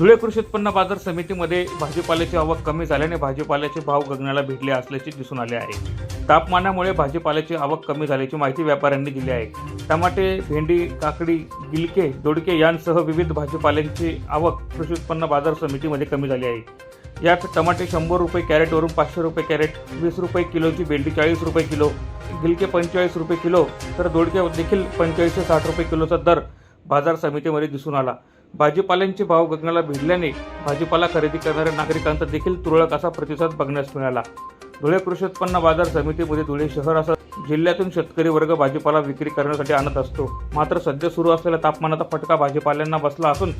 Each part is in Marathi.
धुळे कृषी उत्पन्न बाजार समितीमध्ये भाजीपाल्याची आवक कमी झाल्याने भाजीपाल्याचे भाव गगनाला भिडले असल्याचे दिसून आले आहे. तापमानामुळे भाजीपाल्याची आवक कमी झाल्याची माहिती व्यापाऱ्यांनी दिली आहे. टमाटे भेंडी काकडी गिलके दोडके यांसह विविध भाजीपाल्यांची आवक कृषी उत्पन्न बाजार समितीमध्ये कमी झाली आहे. यात टमाटे शंभर रुपये कॅरेटवरून पाचशे रुपये कॅरेट वीस रुपये किलोची भेंडी चाळीस रुपये किलो गिलके पंचेचाळीस रुपये किलो तर दोडके देखील पंचेचाळीस ते साठ रुपये किलोचा दर बाजार समितीमध्ये दिसून आला. भाजीपाल्यांचे भाव गगनाला भिडल्याने भाजीपाला खरेदी करणाऱ्या नागरिकांचा देखील तुरळक असा प्रतिसाद बघण्यास मिळाला. धुळे कृषी उत्पन्न बाजार समितीमध्ये धुळे शहर असा जिल्ह्यातून शेतकरी वर्ग भाजीपाला विक्री करण्यासाठी आणत असतो. मात्र सध्या सुरू असलेल्या तापमानाचा फटका भाजीपाल्यांना बसला असून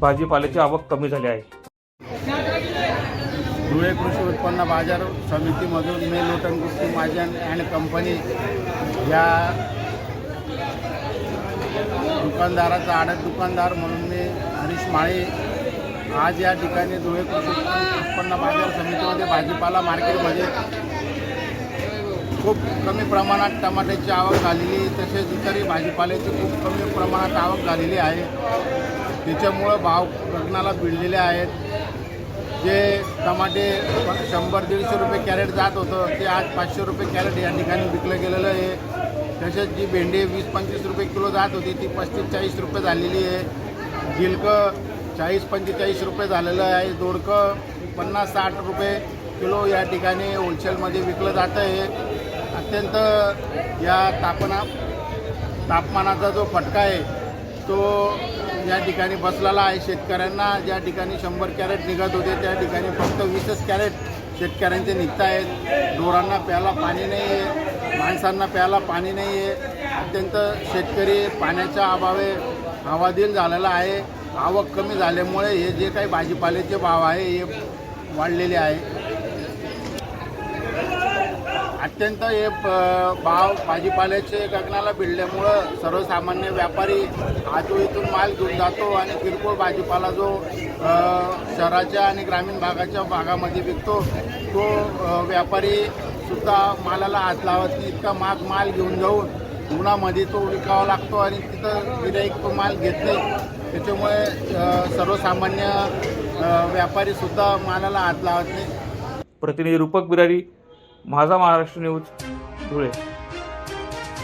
भाजीपाल्याची आवक कमी झाली आहे. धुळे कृषी उत्पन्न बाजार समितीमधून मे लोटन गुप्ती महाजन अँड कंपनी या दुकानदाराचा आडत दुकानदार म्हणून मी हरीश माळे आज या ठिकाणी धुळे कृषी उत्पन्न बाजार समितीमध्ये भाजीपाला मार्केटमध्ये खूप कमी प्रमाणात टमाट्याची आवक झालेली तसेच इतरही भाजीपाल्याची खूप कमी प्रमाणात आवक झालेली आहे. त्याच्यामुळं भाव गगनाला भिडलेले आहेत. जे टमाटे शंभर दीडशे रुपये कॅरेट जात होतं ते आज पाचशे रुपये कॅरेट या ठिकाणी विकलं गेलेलं आहे. तसेच जी भेंडी वीस पंचवीस रुपये किलो जात होती ती पस्तीस चाळीस रुपये झालेली आहे. गिलकं चाळीस पंचेचाळीस रुपये झालेलं आहे. दोडकं पन्नास साठ रुपये किलो या ठिकाणी होलसेलमध्ये विकलं जातं आहे. अत्यंत या तापना तापमानाचा जो फटका आहे तो या ठिकाणी बसलेला आहे. शेतकऱ्यांना ज्या ठिकाणी शंभर कॅरेट निघत होते त्या ठिकाणी फक्त वीसच कॅरेट शेतकऱ्यांचे निघत आहेत ढोरांना प्यायला पाणी नाही आहे माणसांना प्यायला पाणी नाही आहे अत्यंत शेतकरी पाण्याच्या अभावे हवादिल झालेला आहे. आवक कमी झाल्यामुळे हे जे काही भाजीपाल्याचे भाव आहे हे वाढलेले आहे. अत्यंत हे भाव भाजीपाल्याचे गगनाला भिडल्यामुळं सर्वसामान्य व्यापारी आजू इथून माल घेऊन जातो आणि किरकोळ भाजीपाला जो शहराच्या आणि ग्रामीण भागाच्या भागामध्ये विकतो तो व्यापारी सुद्धा मालाला हात लावत नाही. इतका माग माल घेऊन जाऊन उन्हामध्ये तो विकावा लागतो आणि तिथं गिराईक तो माल घेत नाही. त्याच्यामुळे सर्वसामान्य व्यापारीसुद्धा मालाला हात लावत नाही. प्रतिनिधी रूपक बिरारी माझा महाराष्ट्र न्यूज धुळे.